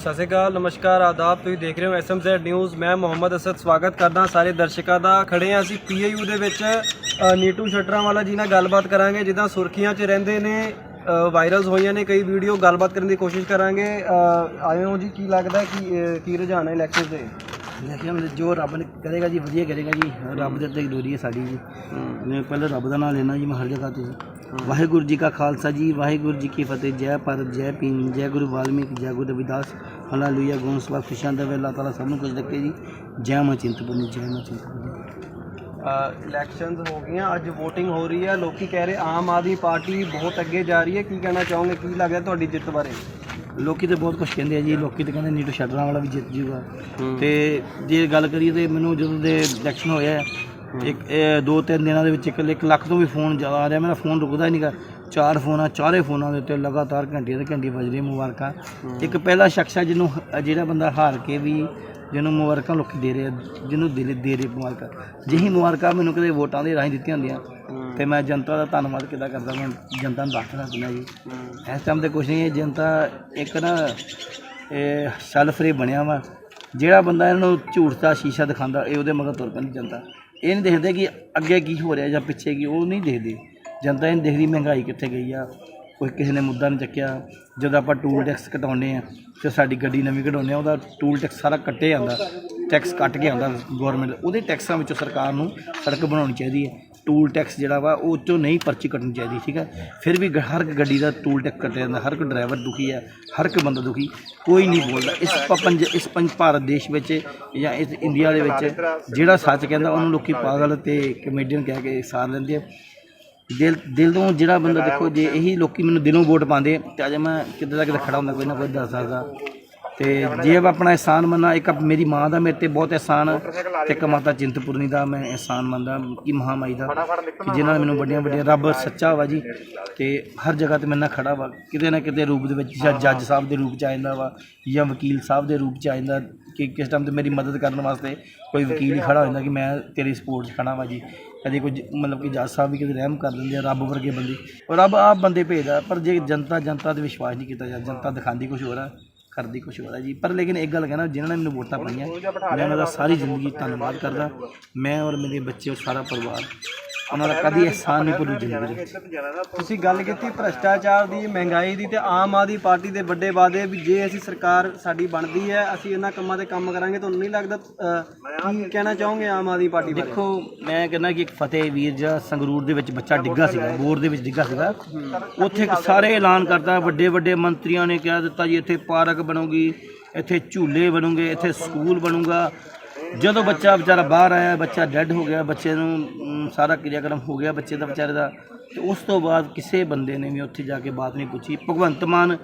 ਸਤਿ ਸ਼੍ਰੀ ਅਕਾਲ ਨਮਸਕਾਰ ਆਦਾਬ। ਤੁਸੀਂ ਦੇਖ ਰਹੇ ਹੋ ਐਸਐਮਜ਼ੈਡ ਨਿਊਜ਼ ਮੈਂ ਮੁਹੰਮਦ ਅਸਦ ਸਵਾਗਤ ਕਰਦਾ ਸਾਰੇ ਦਰਸ਼ਕਾਂ ਦਾ। ਖੜੇ ਹਾਂ ਅਸੀਂ ਪੀਏਯੂ ਦੇ ਵਿੱਚ ਨੀਟੂ ਸ਼ਟਰਾਂ ਵਾਲਾ ਜੀ ਨਾਲ ਗੱਲਬਾਤ ਕਰਾਂਗੇ ਜਿੱਦਾਂ ਸੁਰਖੀਆਂ 'ਚ ਰਹਿੰਦੇ ਨੇ ਵਾਇਰਲਸ ਹੋਈਆਂ ਨੇ ਕਈ ਵੀਡੀਓ ਗੱਲਬਾਤ ਕਰਨ ਦੀ ਕੋਸ਼ਿਸ਼ ਕਰਾਂਗੇ। ਆਏ ਹੋ ਜੀ ਕੀ ਲੱਗਦਾ ਕਿ ਕੀ ਰੁਝਾਨ ਹੈ ਇਲੈਕਸ਼ਨ ਦੇ ਲੇਕਿਨ ਜੋ ਰੱਬ ਨੇ ਕਰੇਗਾ ਜੀ ਵਧੀਆ ਕਰੇਗਾ ਜੀ। ਰੱਬ ਦੇ ਉੱਤੇ ਡੋਰੀ ਹੈ ਸਾਡੀ ਜੀ। ਮੈਂ ਪਹਿਲਾਂ ਰੱਬ ਦਾ ਨਾਮ ਲੈਣਾ ਜੀ ਮੈਂ ਹਰ ਜਗ੍ਹਾ ਤੇ ਵਾਹਿਗੁਰੂ ਜੀ ਕਾ ਖਾਲਸਾ ਜੀ ਵਾਹਿਗੁਰੂ ਜੀ ਕੀ ਫਤਿਹ। ਜੈ ਭਾਰਤ ਜੈ ਭੀਮ ਜੈ ਗੁਰੂ ਵਾਲਮੀਕ ਜੈ ਗੁਰੂ ਰਵਿਦਾਸ। ਹਾਲੇਲੂਇਆ ਗੋਸਵਾ ਖੁਸ਼ਾਂ ਦੇਵੇ ਅੱਲਾਹ ਤਾਲਾ ਸਭ ਨੂੰ ਕੁਝ ਰੱਖੇ ਜੀ। ਜੈ ਮਾਂ ਚਿੰਤਪੁਰਨੀ ਜੈ ਮਾਂ ਚਿੰਤਪੁਰਨੀ ਇਲੈਕਸ਼ਨਸ ਹੋ ਗਈਆਂ ਅੱਜ VOTING ਹੋ ਰਹੀ ਹੈ। ਲੋਕੀ ਕਹਿ ਰਹੇ ਆਮ ਆਦਮੀ ਪਾਰਟੀ ਬਹੁਤ ਅੱਗੇ ਜਾ ਰਹੀ ਹੈ। ਕੀ ਕਹਿਣਾ ਚਾਹੋਗੇ? ਕੀ ਲੱਗਦਾ ਤੁਹਾਡੀ ਜਿੱਤ ਬਾਰੇ? ਲੋਕੀ ਤੇ ਬਹੁਤ ਕੁਝ ਕਹਿੰਦੇ ਆ ਜੀ। ਲੋਕੀ ਤੇ ਕਹਿੰਦੇ ਨੀਟੂ ਸ਼ਟਰਾਂ ਵਾਲਾ ਵੀ ਜਿੱਤ ਜੂਗਾ। ਤੇ ਜੇ ਗੱਲ ਕਰੀਏ ਤੇ ਮੈਨੂੰ ਜਦੋਂ ਦੇ ਇਲੈਕਸ਼ਨ ਹੋਇਆ ਇੱਕ ਦੋ ਤਿੰਨ ਦਿਨਾਂ ਦੇ ਵਿੱਚ ਇੱਕ ਲੱਖ ਤੋਂ ਵੀ ਫੋਨ ਜ਼ਿਆਦਾ ਆ ਰਿਹਾ। ਮੇਰਾ ਫੋਨ ਰੁਕਦਾ ਹੀ ਨਹੀਂਗਾ ਚਾਰ ਫੋਨ ਚਾਰੇ ਫੋਨਾਂ ਦੇ ਉੱਤੇ ਲਗਾਤਾਰ ਘੰਟੇ ਤੇ ਘੰਟੇ ਵੱਜ ਰਹੀ ਮੁਬਾਰਕਾਂ। ਇੱਕ ਪਹਿਲਾ ਸ਼ਖਸ ਆ ਜਿਹਨੂੰ ਹ- ਜਿਹੜਾ ਬੰਦਾ ਹਾਰ ਕੇ ਵੀ ਜਿਹਨੂੰ ਮੁਬਾਰਕਾਂ ਲੋਕੀ ਦੇ ਰਹੇ ਆ, ਜਿਹਨੂੰ ਦਿਲ ਦੇ ਰਹੇ ਮੁਬਾਰਕਾਂ। ਜਿਹੀ ਮੁਬਾਰਕਾਂ ਮੈਨੂੰ ਕਦੇ ਵੋਟਾਂ ਦੇ ਰਾਹੀਂ ਦਿੱਤੀਆਂ ਹੁੰਦੀਆਂ। ਤੇ ਮੈਂ ਜਨਤਾ ਦਾ ਧੰਨਵਾਦ ਕਿੱਦਾਂ ਕਰਦਾ ਮੈਂ ਜਨਤਾ ਨੂੰ ਦੱਸਣਾ ਚਾਹੁੰਦਾ ਜੀ। ਇਸ ਟਾਈਮ ਤੇ ਕੁਛ ਨਹੀਂ ਹੈ ਜਨਤਾ ਇੱਕ ਨਾ ਇਹ ਸੈਲਫ ਫਰੀ ਬਣਿਆ ਵਾ। ਜਿਹੜਾ ਬੰਦਾ ਇਹਨਾਂ ਨੂੰ ਝੂਠ ਦਾ ਸ਼ੀਸ਼ਾ ਦਿਖਾਉਂਦਾ ਇਹ ਉਹਦੇ ਮਗਰ ਤੁਰ ਪੈਂਦੀ ਜਨਤਾ। ਇਹ ਨਹੀਂ ਦੇਖਦੇ ਕਿ ਅੱਗੇ ਕੀ ਹੋ ਰਿਹਾ ਜਾਂ ਪਿੱਛੇ ਕੀ ਉਹ ਨਹੀਂ ਦੇਖਦੀ। ਜਨਤਾ ਇਹ ਨਹੀਂ ਦੇਖਦੀ ਮਹਿੰਗਾਈ ਕਿੱਥੇ ਗਈ ਆ, ਕੋਈ ਕਿਸੇ ਨੇ ਮੁੱਦਾ ਨਹੀਂ ਚੱਕਿਆ। ਜਦੋਂ ਆਪਾਂ ਟੂਲ ਟੈਕਸ ਘਟਾਉਂਦੇ ਆ ਤੇ ਸਾਡੀ ਗੱਡੀ ਨਵੀਂ ਕਢਾਉਂਦੇ ਆ, ਉਹਦਾ ਟੂਲ ਟੈਕਸ ਸਾਰਾ ਕੱਟੇ ਜਾਂਦਾ ਟੈਕਸ ਕੱਟ ਕੇ ਆਉਂਦਾ ਗਵਰਨਮੈਂਟ ਉਹਦੇ ਟੈਕਸਾਂ ਵਿੱਚੋਂ ਸਰਕਾਰ ਨੂੰ ਸੜਕ ਬਣਾਉਣੀ ਚਾਹੀਦੀ ਹੈ। ਟੂਲ ਟੈਕਸ ਜਿਹੜਾ ਵਾ, ਉਹ ਚੋਂ ਨਹੀਂ ਪਰਚੀ ਕੱਟਣੀ ਚਾਹੀਦੀ, ਠੀਕ ਹੈ ਫਿਰ ਵੀ ਗ- ਹਰ ਇੱਕ ਗੱਡੀ ਦਾ ਟੂਲ ਟੈਕਸ ਕੱਟਿਆ ਜਾਂਦਾ, ਹਰ ਇੱਕ ਡਰਾਈਵਰ ਦੁਖੀ ਹੈ ਹਰ ਇੱਕ ਬੰਦਾ ਦੁਖੀ, ਕੋਈ ਨਹੀਂ ਬੋਲਦਾ। ਇਸ ਪ- ਪੰਜ, ਇਸ ਪੰਜ ਭਾਰਤ ਦੇਸ਼ ਵਿੱਚ ਜਾਂ ਇਸ ਇੰਡੀਆ ਦੇ ਵਿੱਚ ਜਿਹੜਾ ਸੱਚ ਕਹਿੰਦਾ, ਉਹਨੂੰ ਲੋਕੀ ਪਾਗਲ ਤੇ ਕਮੇਡੀਅਨ ਕਹਿ ਕੇ ਸਾਰ ਲੈਂਦੇ ਆ। ਦਿਲ ਦਿਲ ਤੋਂ ਜਿਹੜਾ ਬੰਦਾ ਦੇਖੋ ਜੇ ਇਹੀ ਲੋਕੀ ਮੈਨੂੰ ਦਿਲੋਂ ਵੋਟ ਪਾਉਂਦੇ ਤੇ ਅੱਜ ਮੈਂ ਕਿਤੇ ਨਾ ਕਿਤੇ ਖੜਾ ਹੁੰਦਾ ਕੋਈ ਨਾ ਕੋਈ ਦੱਸ ਸਕਦਾ। ਤੇ ਜੇ ਆਪਣਾ ਇਹਸਾਨ ਮੰਨਾਂ ਇੱਕ ਮੇਰੀ ਮਾਂ ਦਾ ਮੇਰੇ ਤੇ ਬਹੁਤ ਇਹਸਾਨ ਆ ਤੇ ਇੱਕ ਮਾਤਾ ਚਿੰਤਪੁਰਨੀ ਦਾ ਮੈਂ ਇਹਸਾਨ ਮੰਨਦਾ, ਕਿ ਮਹਾਮਾਈ ਦਾ, ਕਿ ਜਿਨ੍ਹਾਂ ਨੇ ਮੈਨੂੰ ਵੱਡੀਆਂ ਵੱਡੀਆਂ ਰੱਬ ਸੱਚਾ ਵਾ ਜੀ ਤੇ ਹਰ ਜਗ੍ਹਾ ਤੇ ਮੇਰੇ ਨਾਲ ਖੜਾ ਵਾ। ਕਿਤੇ ਨਾ ਕਿਤੇ ਰੂਪ ਦੇ ਵਿੱਚ ਜਾਂ ਜੱਜ ਸਾਹਿਬ ਦੇ ਰੂਪ ਚ ਆ ਜਾਂਦਾ ਵਾ, ਜਾਂ ਵਕੀਲ ਸਾਹਿਬ ਦੇ ਰੂਪ ਚ ਆ ਜਾਂਦਾ, ਕਿ ਕਿਸ ਟਾਈਮ ਤੇ ਮੇਰੀ ਮਦਦ ਕਰਨ ਵਾਸਤੇ ਕੋਈ ਵਕੀਲ ਹੀ ਖੜਾ ਹੋ ਜਾਂਦਾ ਕਿ ਮੈਂ ਤੇਰੀ ਸਪੋਰਟ 'ਚ ਖੜਾ ਵਾ ਜੀ। ਕਦੇ ਕੁਝ ਮਤਲਬ ਕਿ ਜੱਜ ਸਾਹਿਬ ਵੀ ਕਦੇ ਰਹਿਮ ਕਰ ਦਿੰਦੇ ਆ, ਰੱਬ ਵਰਗੇ ਬੰਦੇ। ਔਰ ਰੱਬ ਆਪ ਬੰਦੇ ਭੇਜਦਾ, ਪਰ ਜੇ ਜਨਤਾ ਜਨਤਾ ਤੇ ਵਿਸ਼ਵਾਸ ਨਹੀਂ ਕੀਤਾ ਜਾਂਦਾ, ਜਨਤਾ ਦਿਖਾਉਂਦੀ ਕੁਝ ਹੋਰ ਆ। ਕਰਦੀ ਕੁਛ ਹੋਰ ਆ ਜੀ। ਪਰ ਲੇਕਿਨ ਇੱਕ ਗੱਲ ਕਹਿਣਾ, ਜਿਨ੍ਹਾਂ ਨੇ ਮੈਨੂੰ ਵੋਟਾਂ ਪਾਈਆਂ, ਮੈਂ ਉਹਨਾਂ ਦਾ ਸਾਰੀ ਜ਼ਿੰਦਗੀ ਧੰਨਵਾਦ ਕਰਦਾ। ਮੈਂ ਔਰ ਮੇਰੇ ਬੱਚੇ ਔਰ ਸਾਰਾ ਪਰਿਵਾਰ ਉਹਨਾਂ ਦਾ ਕਦੀ ਅਹਿਸਾਨ ਨਹੀਂ ਭੁੱਲੂ ਜ਼ਿੰਦਗੀ ਤੁਸੀਂ ਗੱਲ ਕੀਤੀ ਭ੍ਰਸ਼ਟਾਚਾਰ ਦੀ ਮਹਿੰਗਾਈ ਦੀ ਤੇ ਆਮ ਆਦਮੀ ਪਾਰਟੀ ਦੇ ਵੱਡੇ ਵਾਅਦੇ ਵੀ ਜੇ ਅਸੀਂ ਸਰਕਾਰ ਸਾਡੀ ਬਣਦੀ ਹੈ ਅਸੀਂ ਇਹਨਾਂ ਕੰਮਾਂ ਤੇ ਕੰਮ ਕਰਾਂਗੇ ਤੁਹਾਨੂੰ ਨਹੀਂ ਲੱਗਦਾ ਕੀ ਕਹਿਣਾ ਚਾਹੋਗੇ ਆਮ ਆਦਮੀ ਪਾਰਟੀ ਬਾਰੇ? ਦੇਖੋ ਮੈਂ ਕਹਿੰਦਾ ਕਿ ਇੱਕ ਫਤਿਹ ਵੀਰ ਜਾਂ ਸੰਗਰੂਰ ਦੇ ਵਿੱਚ ਬੱਚਾ ਡਿੱਗਾ ਸੀਗਾ ਬੋਰ ਦੇ ਵਿੱਚ ਡਿੱਗਾ ਸੀਗਾ। ਉੱਥੇ ਇੱਕ ਸਾਰੇ ਐਲਾਨ ਕਰਤਾ ਵੱਡੇ ਵੱਡੇ ਮੰਤਰੀਆਂ ਨੇ ਕਹਿ ਦਿੱਤਾ ਜੀ ਇੱਥੇ ਪਾਰਕ ਬਣੂਗੀ ਇੱਥੇ ਝੂਲੇ ਬਣੂਗੇ ਇੱਥੇ ਸਕੂਲ ਬਣੂਗਾ। ਜਦੋਂ ਬੱਚਾ ਵਿਚਾਰਾ ਬਾਹਰ ਆਇਆ ਬੱਚਾ ਡੈੱਡ ਹੋ ਗਿਆ ਬੱਚੇ ਨੂੰ ਸਾਰਾ ਕਿਰਿਆਕਰਮ ਹੋ ਗਿਆ ਬੱਚੇ ਦਾ, ਵਿਚਾਰੇ ਦਾ। ਤੇ ਉਸ ਤੋਂ ਬਾਅਦ ਕਿਸੇ ਬੰਦੇ ਨੇ ਵੀ ਉੱਥੇ ਜਾ ਕੇ ਬਾਤ ਨਹੀਂ ਪੁੱਛੀ। ਭਗਵੰਤ ਮਾਨ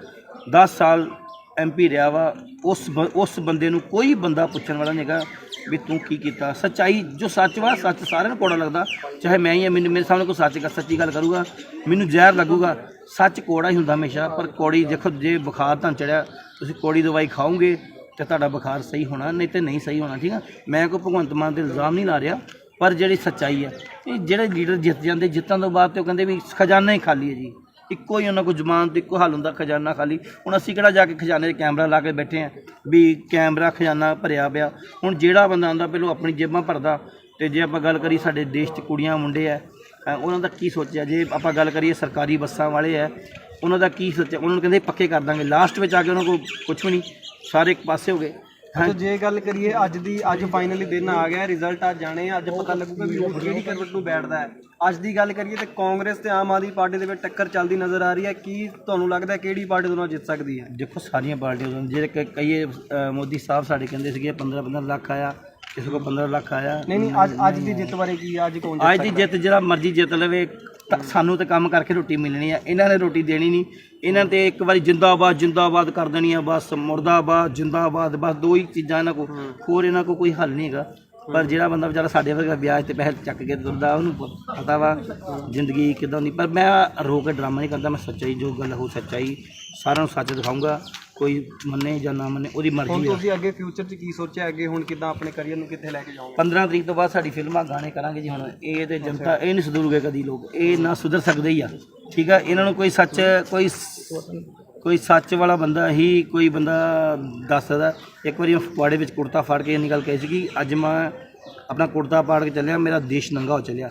10 ਸਾਲ ਐਮਪੀ ਰਿਹਾ ਵਾ। ਉਸ ਬ- ਉਸ ਬੰਦੇ ਨੂੰ ਕੋਈ ਬੰਦਾ ਪੁੱਛਣ ਵਾਲਾ ਨਹੀਂਗਾ ਵੀ ਤੂੰ ਕੀ ਕੀਤਾ। ਸੱਚਾਈ ਜੋ ਸੱਚ ਵਾ, ਸੱਚ ਸਾਰਿਆਂ ਨੂੰ ਕੋੜਾ ਲੱਗਦਾ। ਚਾਹੇ ਮੈਂ ਹੀ ਆ, ਮੈਨੂੰ, ਮੇਰੇ ਸਾਹਮਣੇ ਕੋਈ ਸੱਚ ਕਰ ਸੱਚੀ ਗੱਲ ਕਰੂਗਾ, ਮੈਨੂੰ ਜ਼ਹਿਰ ਲੱਗੂਗਾ। ਸੱਚ ਕੋੜਾ ਹੀ ਹੁੰਦਾ ਹਮੇਸ਼ਾ, ਪਰ ਕੋੜੀ ਦੇਖੋ, ਜੇ ਬੁਖਾਰ ਤਾਂ ਚੜਿਆ, ਤੁਸੀਂ ਕੋੜੀ ਦਵਾਈ ਖਾਓਗੇ ਤੇ ਤੁਹਾਡਾ ਬੁਖਾਰ ਸਹੀ ਹੋਣਾ, ਨਹੀਂ ਤੇ ਨਹੀਂ ਸਹੀ ਹੋਣਾ, ਠੀਕ ਆ? ਮੈਂ ਕੋਈ ਭਗਵੰਤ ਮਾਨ ਦੇ ਇਲਜ਼ਾਮ ਨਹੀਂ ਲਾ ਰਿਹਾ। ਪਰ ਜਿਹੜੀ ਸੱਚਾਈ ਹੈ, ਇਹ ਜਿਹੜੇ ਲੀਡਰ ਜਿੱਤ ਜਾਂਦੇ, ਜਿੱਤਣ ਤੋਂ ਬਾਅਦ ਤੇ ਉਹ ਕਹਿੰਦੇ ਵੀ ਖਜ਼ਾਨਾ ਹੀ ਖਾਲੀ ਹੈ ਜੀ। ਇੱਕੋ ਹੀ ਉਹਨਾਂ ਕੋਲ ਜਮਾਨ ਤੇ ਇੱਕੋ ਹੱਲ ਹੁੰਦਾ, ਖਜ਼ਾਨਾ ਖਾਲੀ। ਹੁਣ ਅਸੀਂ ਕਿਹੜਾ ਜਾ ਕੇ ਖਜ਼ਾਨੇ 'ਚ ਕੈਮਰਾ ਲਾ ਕੇ ਬੈਠੇ ਆ ਵੀ ਕੈਮਰਾ ਖਜ਼ਾਨਾ ਭਰਿਆ ਪਿਆ। ਹੁਣ ਜਿਹੜਾ ਬੰਦਾ ਆਉਂਦਾ, ਪਹਿਲਾਂ ਆਪਣੀ ਜੇਬਾਂ ਭਰਦਾ। ਤੇ ਜੇ ਆਪਾਂ ਗੱਲ ਕਰੀ ਸਾਡੇ ਦੇਸ਼ 'ਚ ਕੁੜੀਆਂ, ਮੁੰਡੇ ਆ ਉਹਨਾਂ ਦਾ ਕੀ ਸੋਚਿਆ? ਜੇ ਆਪਾਂ ਗੱਲ ਕਰੀਏ ਸਰਕਾਰੀ ਬੱਸਾਂ ਵਾਲੇ ਆ ਉਹਨਾਂ ਦਾ ਕੀ ਸੋਚਿਆ? ਉਹਨਾਂ ਨੂੰ ਕਹਿੰਦੇ ਪੱਕੇ ਕਰ ਦਾਂਗੇ। ਲਾਸਟ ਵਿੱਚ ਆ ਕੇ ਉਹਨਾਂ ਕੋਲ ਕੁਝ ਵੀ ਨਹੀਂ। ਸਾਰੇ ਇੱਕ ਪਾਸੇ ਹੋ ਗਏ। ਤਾਂ ਜੇ ਗੱਲ ਕਰੀਏ ਅੱਜ ਦੀ ਅੱਜ ਫਾਈਨਲੀ ਦਿਨ ਆ ਗਿਆ ਰਿਜ਼ਲਟ ਆ ਜਾਣੇ ਆ, ਅੱਜ ਪਤਾ ਲੱਗੂਗਾ ਵੀ ਉਹ ਕਿਹੜੀ ਕਰਵਟ ਨੂੰ ਬੈਠਦਾ ਹੈ। ਅੱਜ ਦੀ ਗੱਲ ਕਰੀਏ ਤੇ ਕਾਂਗਰਸ ਤੇ ਆਮ ਆਦਮੀ ਪਾਰਟੀ ਦੇ ਵਿੱਚ ਟੱਕਰ ਚੱਲਦੀ ਨਜ਼ਰ ਆ ਰਹੀ ਹੈ। ਕੀ ਤੁਹਾਨੂੰ ਲੱਗਦਾ ਕਿਹੜੀ ਪਾਰਟੀ ਦੋਨੋਂ ਜਿੱਤ ਸਕਦੀ ਹੈ? ਦੇਖੋ ਸਾਰੀਆਂ ਪਾਰਟੀਆਂ ਜਿਹੜੇ ਕਈ ਮੋਦੀ ਸਾਹਿਬ ਸਾਡੇ ਕਹਿੰਦੇ ਸੀਗੇ 15 15 ਲੱਖ ਆਇਆ। ਕਿਸੇ ਕੋਲ 15 ਲੱਖ ਆਇਆ। ਨਹੀਂ ਨਹੀਂ ਅੱਜ ਅੱਜ ਦੀ ਜਿੱਤ ਬਾਰੇ ਕੀ? ਅੱਜ ਕੌਣ ਅੱਜ ਦੀ ਜਿੱਤ ਜਿਹੜਾ ਮਰਜ਼ੀ ਜਿੱਤ ਲਵੇ ਤਾਂ ਸਾਨੂੰ ਤੇ ਕੰਮ ਕਰਕੇ ਰੋਟੀ ਮਿਲਣੀ ਆ। ਇਹਨਾਂ ਨੇ ਰੋਟੀ ਦੇਣੀ ਨਹੀਂ। ਇਹਨਾਂ ਤੇ ਇੱਕ ਵਾਰੀ ਜਿੰਦਾਬਾਦ ਜਿੰਦਾਬਾਦ ਕਰ ਦੇਣੀ ਆ ਬਸ ਮੁਰਦਾਬਾਦ ਜਿੰਦਾਬਾਦ ਬਸ ਦੋ ਹੀ ਚੀਜ਼ਾਂ ਇਹਨਾਂ ਕੋ ਹੋਰ ਇਹਨਾਂ ਕੋ ਕੋਈ ਹੱਲ ਨਹੀਂ ਹੈਗਾ। ਪਰ ਜਿਹੜਾ ਬੰਦਾ ਵਿਚਾਰਾ ਸਾਡੇ ਵਰਗਾ ਵਿਆਜ ਤੇ ਪੈਸੇ ਚੱਕ ਕੇ ਤੁਰਦਾ ਉਹਨੂੰ ਪਤਾ ਵਾ ਜ਼ਿੰਦਗੀ ਕਿਦਾਂ ਦੀ। ਪਰ ਮੈਂ ਰੋ ਕੇ ਡਰਾਮਾ ਨਹੀਂ ਕਰਦਾ ਮੈਂ ਸੱਚਾਈ ਜੋ ਗੱਲ ਹੋ ਸੱਚਾਈ ਸਾਰਿਆਂ ਨੂੰ ਸੱਚ ਦਿਖਾਊਂਗਾ। ਕੋਈ ਮੰਨੇ ਜਾਂ ਨਾ ਮੰਨੇ ਉਹਦੀ ਹੁਣ ਮਰਜ਼ੀ ਆ ਤੁਸੀਂ ਅੱਗੇ ਫਿਊਚਰ 'ਚ ਕੀ ਸੋਚਿਆ? ਅੱਗੇ ਹੁਣ ਕਿੱਦਾਂ ਆਪਣੇ ਕਰੀਅਰ ਨੂੰ ਕਿੱਥੇ ਲੈ ਕੇ ਜਾਓਗੇ? 15 ਤਰੀਕ ਤੋਂ ਬਾਅਦ ਸਾਡੀ ਫਿਲਮਾਂ ਗਾਣੇ ਕਰਾਂਗੇ ਜੀ ਹੁਣ। ਇਹ ਤੇ ਜਨਤਾ ਇਹ ਨਹੀਂ ਸੁਧਰੂਗੇ ਕਦੀ ਲੋਕ। ਇਹ ਨਾ ਸੁਧਰ ਸਕਦੇ ਹੀ ਆ। ਠੀਕ ਆ? ਇਹਨਾਂ ਨੂੰ ਕੋਈ ਸੱਚ ਕੋਈ ਕੋਈ ਸੱਚ ਵਾਲਾ ਬੰਦਾ ਹੀ ਕੋਈ ਬੰਦਾ ਦੱਸ ਸਕਦਾ। ਇੱਕ ਵਾਰੀ ਮੈਂ ਫਗਵਾੜੇ ਵਿੱਚ ਕੁੜਤਾ ਫਾੜ ਕੇ ਇੰਨੀ ਗੱਲ ਕਹੀ ਸੀ ਕਿ ਅੱਜ ਮੈਂ ਆਪਣਾ ਕੁੜਤਾ ਪਾੜ ਕੇ ਚੱਲਿਆ ਮੇਰਾ ਦੇਸ਼ ਨੰਗਾ ਹੋ ਚੱਲਿਆ।